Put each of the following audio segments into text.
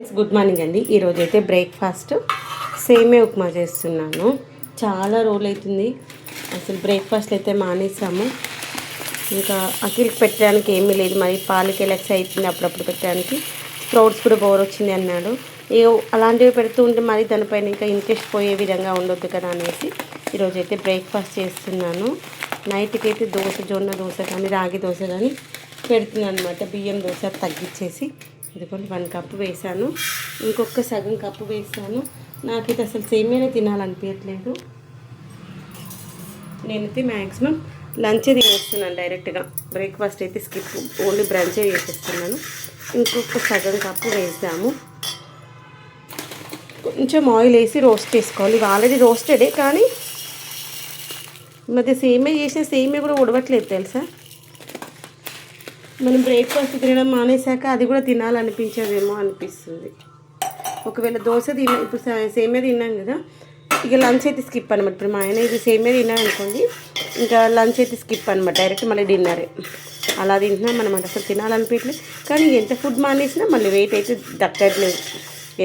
Good morning అండి. ఈరోజు అయితే బ్రేక్ఫాస్ట్ సేమే ఉప్మా చేస్తున్నాను. చాలా రోజులు అవుతుంది అసలు బ్రేక్ఫాస్ట్ అయితే మానేసాము. ఇంకా అఖిల్కి పెట్టడానికి ఏమీ లేదు. మరి పాలకి ఎలక్స్ అవుతుంది అప్పుడప్పుడు పెట్టడానికి. స్ప్రౌట్స్ కూడా బోర్ వచ్చింది అన్నాడు. ఇక అలాంటివి పెడుతూ ఉంటే మరి దానిపైన ఇంకా ఇంట్రెస్ట్ పోయే విధంగా ఉండొద్దు కదా అనేసి ఈరోజు అయితే బ్రేక్ఫాస్ట్ చేస్తున్నాను. నైట్కి అయితే దోశ జొన్న దోశ కానీ రాగి దోశ కానీ పెడుతున్నాను అనమాట బియ్యం దోశ తగ్గించేసి ఇదిగోండి వన్ కప్పు వేసాను ఇంకొక సగం కప్పు వేసాను నాకైతే అసలు సేమేనే తినాలనిపించట్లేదు నేనైతే మ్యాక్సిమం లంచే తినేస్తున్నాను డైరెక్ట్గా. బ్రేక్ఫాస్ట్ అయితే స్కిప్ ఓన్లీ బ్రంచే చేసేస్తున్నాను. ఇంకొక సగం కప్పు వేసాము కొంచెం ఆయిల్ వేసి రోస్ట్ చేసుకోవాలి. ఇవి ఆల్రెడీ రోస్టెడే కానీ మధ్య సేమే చేసిన సేమే కూడా ఉడవట్లేదు తెలుసా? మనం బ్రేక్ఫాస్ట్ తినడం మానేశాక అది కూడా తినాలనిపించదేమో అనిపిస్తుంది. ఒకవేళ దోశ తిన్నా ఇప్పుడు సేమే తిన్నాం కదా ఇక లంచ్ అయితే స్కిప్ అనమాట ఇప్పుడు మా ఆయన ఇది సేమే తిన్నాను అనుకోండి ఇంకా లంచ్ అయితే స్కిప్ అనమాట డైరెక్ట్ మళ్ళీ డిన్నరే. అలా తింటున్నాం అనమాట అసలు తినాలనిపించలేదు కానీ ఎంత ఫుడ్ మానేసినా మళ్ళీ వెయిట్ అయితే దక్కట్లేదు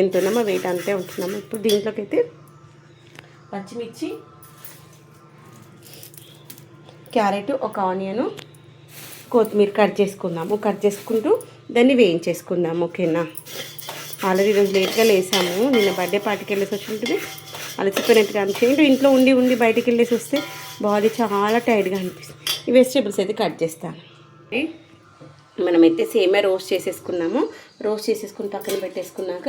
ఎంత ఉన్నామో వెయిట్ అంతే ఉంటున్నాము. ఇప్పుడు దీంట్లోకి అయితే పచ్చిమిర్చి క్యారెట్ ఒక ఆనియను కొత్తిమీర కట్ చేసుకుందాము. కట్ చేసుకుంటూ దాన్ని వేయించేసుకుందాము ఓకేనా? ఆల్రెడీ ఈరోజు లేట్గా లేసాము. నిన్న బర్త్డే పార్టీకి వెళ్ళేసి వచ్చి ఉంటుంది. అలసిపోయినట్టుగా అనిపించింది. ఇంట్లో ఉండి ఉండి బయటికి వెళ్ళేసి వస్తే బాడీ చాలా టైట్గా అనిపిస్తుంది. ఈ వెజిటేబుల్స్ అయితే కట్ చేస్తాను. మనమైతే సేమే రోస్ట్ చేసేసుకున్నాము. రోస్ట్ చేసేసుకుని పక్కన పెట్టేసుకున్నాక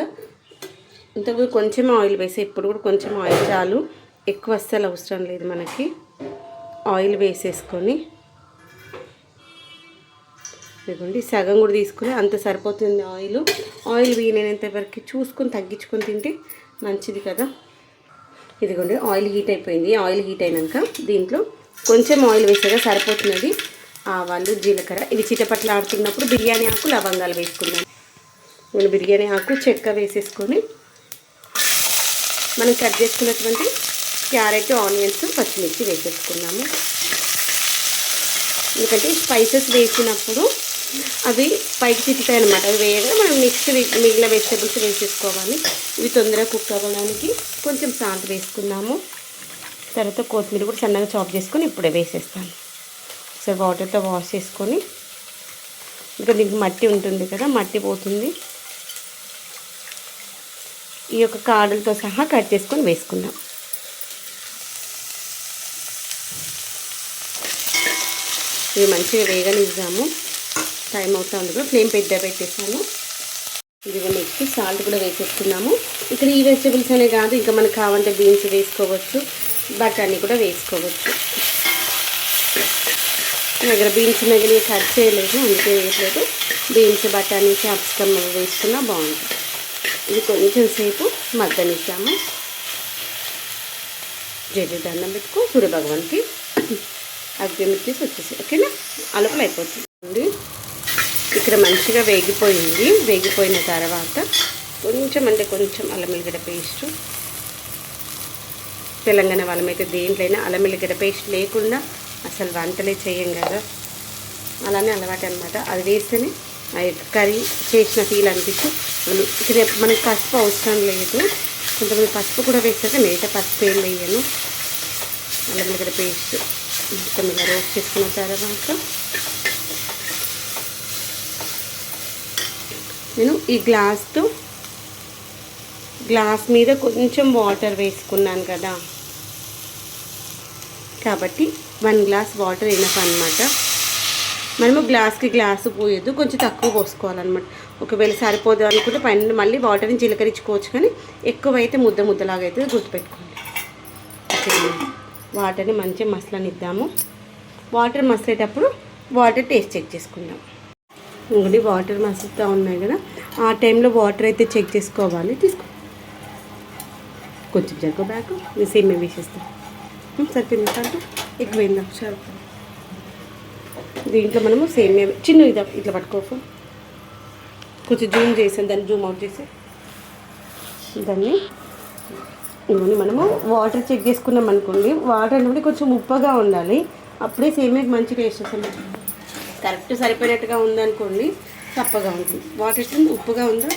ఇంతకు కొంచెం ఆయిల్ వేసి ఇప్పుడు కూడా కొంచెం ఆయిల్ చాలు. ఎక్కువ అస్సలు అవసరం లేదు మనకి. ఆయిల్ వేసేసుకొని ఇదిగోండి సగం కూడా తీసుకుని అంత సరిపోతుంది ఆయిల్. ఆయిల్ వీలైనంత వరకు చూసుకొని తగ్గించుకొని తింటే మంచిది కదా. ఇదిగోండి ఆయిల్ హీట్ అయిపోయింది. ఆయిల్ హీట్ అయినాక దీంట్లో కొంచెం ఆయిల్ వేసేగా సరిపోతున్నది ఆవాలు జీలకర్ర. ఇవి చిటపట్లు ఆడుతున్నప్పుడు బిర్యానీ ఆకు లవంగాలు వేసుకున్నాం నేను బిర్యానీ ఆకు చెక్క వేసేసుకొని మనం కట్ చేసుకున్నటువంటి క్యారెట్ ఆనియన్స్ పచ్చిమిర్చి వేసేసుకున్నాము. ఎందుకంటే స్పైసెస్ వేసినప్పుడు అవి పైకి తిప్పుతాయి అనమాట అవి వేయగా మనం నెక్స్ట్ మిగిలిన వెజిటబుల్స్ వేసేసుకోవాలి. ఇవి తొందరగా కుక్ అవ్వడానికి కొంచెం సాల్ట్ వేసుకున్నాము తర్వాత కొత్తిమీర కూడా సన్నగా చాప్ చేసుకొని ఇప్పుడే వేసేస్తాను. ఒకసారి వాటర్తో వాష్ చేసుకొని. ఇంకా దీనికి మట్టి ఉంటుంది కదా మట్టి పోతుంది. ఈ యొక్క కాడలతో సహా కట్ చేసుకొని వేసుకుందాం. ఇవి మంచిగా వేగనిద్దాము. టైం అవుతా ఉంది కూడా ఫ్లేమ్ పెద్ద పెట్టేసాను ఇదిగో నెక్స్ట్ సాల్ట్ కూడా వేసేసుకున్నాము. ఇక్కడ ఈ వెజిటబుల్స్ అనే కాదు ఇంకా మనకు కావాలంటే బీన్స్ వేసుకోవచ్చు బఠానీ కూడా వేసుకోవచ్చు. దగ్గర బీన్స్ మిగిలి కట్ చేయలేదు అందుకే వేయట్లేదు. బీన్స్ బఠానీ క్యాప్సికమ్ వేసుకున్నా బాగుంటుంది. ఇది కొంచెం సేపు మగ్గనిద్దాము. జయ దండం పెట్టుకో సూర్యభగవాన్కి భగవాన్కి వచ్చేసి వచ్చేసి ఓకేనా? అలుపులు అయిపోతుంది. ఇక్కడ మంచిగా వేగిపోయింది. వేగిపోయిన తర్వాత కొంచెం అంటే కొంచెం అల్లం ఎల్లిగడ్డ పేస్ట్. తెలంగాణ వాళ్ళమైతే దేంట్లైనా అల్లం ఎల్లిగడ్డ పేస్ట్ లేకుండా అసలు వంటలే చేయం కదా. అలానే అలవాటు అనమాట అది వేస్తేనే కర్రీ చేసిన ఫీల్ అనిపించి మనం ఇక్కడ మనకి పసుపు అవసరం లేదు. కొంతమంది పసుపు కూడా వేస్తాక నేట పసుపు ఏం వేయను. అల్లం ఎల్లిగడ్డ పేస్ట్ కొంచెం ఇలా రోస్ట్ చేసుకున్న తర్వాత నేను ఈ గ్లాస్తో గ్లాస్ మీద కొంచెం వాటర్ వేసుకున్నాను కదా. కాబట్టి వన్ గ్లాస్ వాటర్ ఎనఫ్ అనమాట మనము గ్లాస్కి గ్లాసు పోయొద్దు కొంచెం తక్కువ పోసుకోవాలన్నమాట. ఒకవేళ సరిపోదు అనుకుంటే పైన మళ్ళీ వాటర్ని జీలకరించుకోవచ్చు కానీ ఎక్కువైతే ముద్ద ముద్దలాగా అయితే గుర్తుపెట్టుకోండి. వాటర్ని మంచిగా మసలనిద్దాము. వాటర్ మసలేటప్పుడు వాటర్ టేస్ట్ చెక్ చేసుకుందాం. ఇంకోటి వాటర్ మసులుతూ ఉన్నాయి కదా ఆ టైంలో వాటర్ అయితే చెక్ చేసుకోవాలి. తీసుకో. కొంచెం జరుగు బ్యాగ్. మీ సేమ్ వేసేస్తాను సరిపోయింది అంటే ఎక్కువైందా? సరిపోయింది. దీంట్లో మనము సేమ్ చిన్న ఇదా ఇట్లా పట్టుకోకు. కొంచెం జూమ్ చేసాం దాన్ని జూమ్ అవుట్ చేసి దాన్ని ఇవన్నీ మనము వాటర్ చెక్ చేసుకున్నాం అనుకోండి వాటర్ అనేది కొంచెం ఉప్పగా ఉండాలి. అప్పుడే సేమ్ మంచి టేస్ట్ వస్తుంది. కరెక్ట్ సరిపోయినట్టుగా ఉందనుకోండి చప్పగా ఉంటుంది. వాటర్ ఎట్లుంది ఉప్పుగా ఉందా?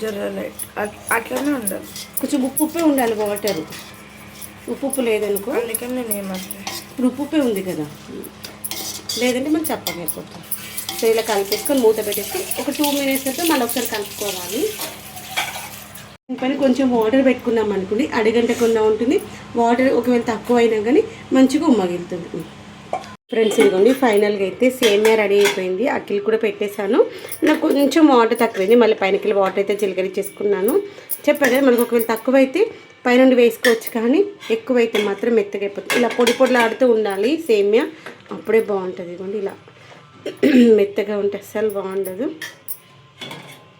జర లైట్ అట్- అట్లనే ఉండదు కొంచెం ఉప్పు ఉప్పే ఉండాలి వాటర్. ఉప్పు ఉప్పు లేదనుకో. అందుకని నేను ఏమట్లే. ఇప్పుడు ఉప్పు ఉప్పే ఉంది కదా. లేదంటే మనం చప్పగా అయిపోతుంది సో ఇలా కలిపేసుకొని మూత పెట్టేసుకొని ఒక టూ మినిట్స్ అయితే మళ్ళీ ఒకసారి కలుపుకోవాలి. పైన కొంచెం వాటర్ పెట్టుకున్నాం అనుకోండి అడిగంటకుండా ఉంటుంది. వాటర్ ఒకవేళ తక్కువ అయినా కానీ మంచిగా ఉమ్మగిలుతుంది. ఫ్రెండ్స్ ఇదిగోండి ఫైనల్గా అయితే సేమియా రెడీ అయిపోయింది. అక్కిలు కూడా పెట్టేశాను. నాకు కొంచెం వాటర్ తక్కువైంది. మళ్ళీ పైనకి వాటర్ అయితే చిలకరించేసుకున్నాను చెప్పాను కదా మనకు ఒకవేళ తక్కువ అయితే పైనుండి వేసుకోవచ్చు కానీ ఎక్కువైతే మాత్రం మెత్తగా అయిపోతుంది. ఇలా పొడి పొడిలు ఆడుతూ ఉండాలి సేమియా. అప్పుడే బాగుంటుంది. ఇదిగోండి ఇలా మెత్తగా ఉంటే అస్సలు బాగుండదు.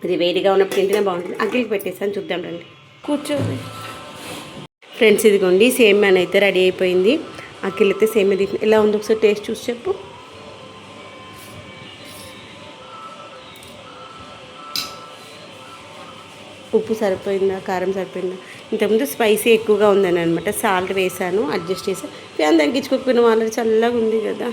ఇది వేడిగా ఉన్నప్పుడు తింటేనే బాగుంటుంది. అగ్గిలికి పెట్టేసాను చూద్దాం రండి. కూర్చోండి. ఫ్రెండ్స్ ఇదిగోండి సేమియా అయితే రెడీ అయిపోయింది. అఖిల్ సేమ్ సేమియా ఎలా ఉంది ఒకసారి టేస్ట్ చూసి చెప్పు. ఉప్పు సరిపోయిందా కారం సరిపోయిందా? ఇంతకుముందు స్పైసీ ఎక్కువగా ఉందని అనమాట సాల్ట్ వేసాను అడ్జస్ట్ చేసాను ఫ్యాన్ తగ్గించుకోకపోయినా వాళ్ళకి చల్లగా ఉంది కదా.